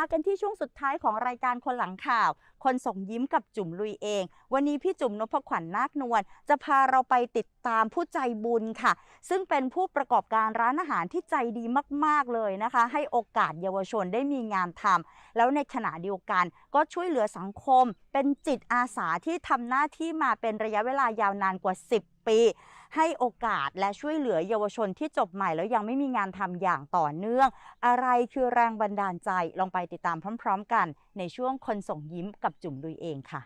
ากันที่ช่วงสุดท้ายของรายการคนหลังข่าว คนส่งยิ้มกับจุ๋มลุยเอง วันนี้พี่จุ๋มนพขวัญนาคนวลจะพาเราไปติดตามผู้ใจบุญค่ะ ซึ่งเป็นผู้ประกอบการร้านอาหารที่ใจดีมาก ๆ เลยนะคะ ให้โอกาสเยาวชนได้มีงานทำแล้วในขณะเดียวกันก็ช่วยเหลือสังคม เป็นจิตอาสาที่ทำหน้าที่มาเป็นระยะเวลายาวนานกว่า 10 ปี ให้โอกาสและช่วยเหลือเยาวชนที่จบใหม่แล้วยังไม่มีงานทำอย่างต่อเนื่อง อะไรคือแรงบันดาลใจลองไปติดตามพร้อม ๆ กันในช่วงคนส่งยิ้มกับจุ๋มลุยเองค่ะ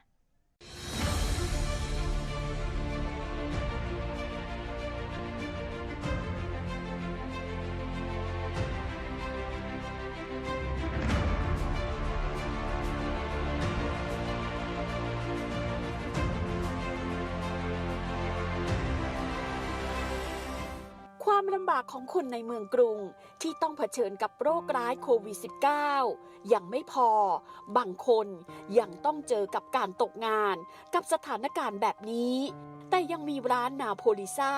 ลำบากของคนในเมืองกรุงที่ต้องเผชิญกับโรคร้ายโควิด -19 ยังไม่พอ บางคนยังต้องเจอกับการตกงาน กับสถานการณ์แบบนี้ แต่ยังมีร้านนาโพลิซา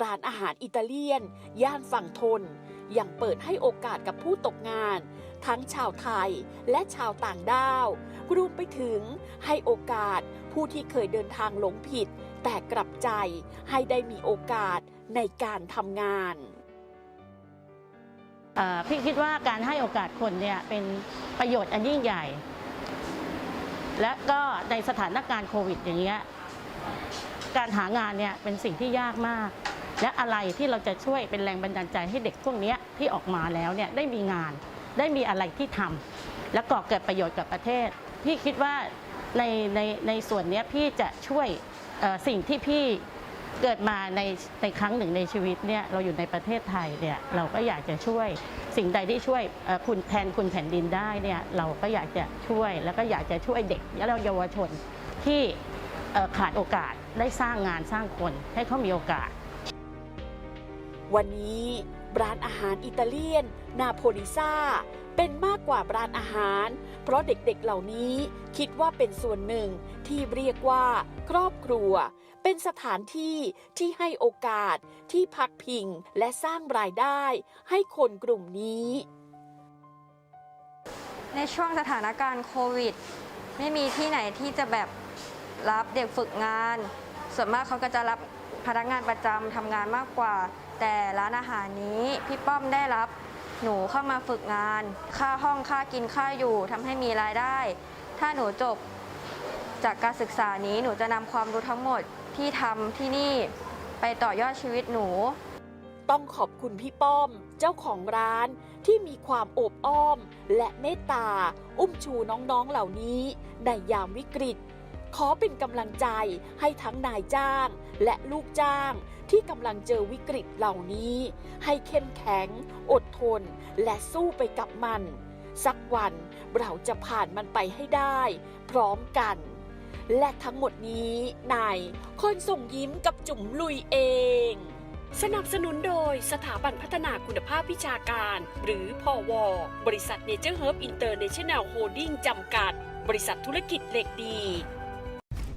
ร้านอาหารอิตาเลียน ย่านฝั่งทน ยังเปิดให้โอกาสกับผู้ตกงาน ทั้งชาวไทยและชาวต่างด้าวรวมไปถึงให้โอกาสผู้ที่เคยเดินทางหลงผิด แต่กลับใจให้ได้มีโอกาสในการทำงานพี่คิดว่าการให้โอกาสคนเนี่ยเป็นประโยชน์อันยิ่งใหญ่ และก็ในสถานการณ์โควิดอย่างเงี้ยการหางานเนี่ยเป็นสิ่งที่ยากมาก และอะไรที่เราจะช่วยเป็นแรงบันดาลใจให้เด็กพวกนี้ที่ออกมาแล้วเนี่ยได้มีงาน ได้มีอะไรที่ทำและก่อเกิดประโยชน์กับประเทศ พี่คิดว่าในในในส่วนเนี้ยพี่จะช่วย สิ่งที่พี่เกิดมาในในครั้งหนึ่งในชีวิตเนี่ยเราอยู่ในประเทศไทยเนี่ยเราก็อยากจะช่วยสิ่งใดที่ช่วยคุณแทนคุณแผ่นดินได้เนี่ยเราก็อยากจะช่วยแล้วก็อยากจะช่วยเด็กและเยาวชนที่ขาดโอกาสได้สร้างงานสร้างคนให้เขามีโอกาส วันนี้ ร้านอาหารอิตาเลียน นาโพลิซาเป็นมากกว่าร้านอาหาร เพราะเด็กๆเหล่านี้คิดว่าเป็นส่วนหนึ่งที่เรียกว่า ครอบครัว เป็นสถานที่ที่ให้โอกาสที่พักพิงและสร้างรายได้ ให้คนกลุ่มนี้ ในช่วงสถานการณ์โควิด ไม่มีที่ไหนที่จะแบบรับเด็กฝึกงาน ส่วนมากเขาก็จะรับพนักงานประจำทำงานมากกว่า แต่ร้านอาหารนี้พี่ป้อมได้รับหนูเข้ามาฝึกงาน ค่าห้องค่ากินค่าอยู่ทำให้มีรายได้ ถ้าหนูจบจากการศึกษานี้หนูจะนำความรู้ทั้งหมดที่ทำที่นี่ไปต่อยอดชีวิตหนู ต้องขอบคุณพี่ป้อม เจ้าของร้านที่มีความโอบอ้อม และเมตตา อุ้มชูน้องๆเหล่านี้ในยามวิกฤต ขอเป็นกำลังใจให้ทั้งนายจ้างและลูกจ้าง ที่กำลังเจอวิกฤตเหล่านี้ ให้เข้มแข็ง อดทน และสู้ไปกับมัน สักวันเราจะผ่านมันไปให้ได้ พร้อมกัน และทั้งหมดนี้ในคนส่งยิ้มกับจุ๋มลุยเอง สนับสนุนโดยสถาบันพัฒนาคุณภาพวิชาการ หรือพอวบริษัทเนเจอร์เฮิร์บอินเตอร์เนชั่นแนลโฮดดิ้งจำกัด บริษัทธุรกิจเหล็กดี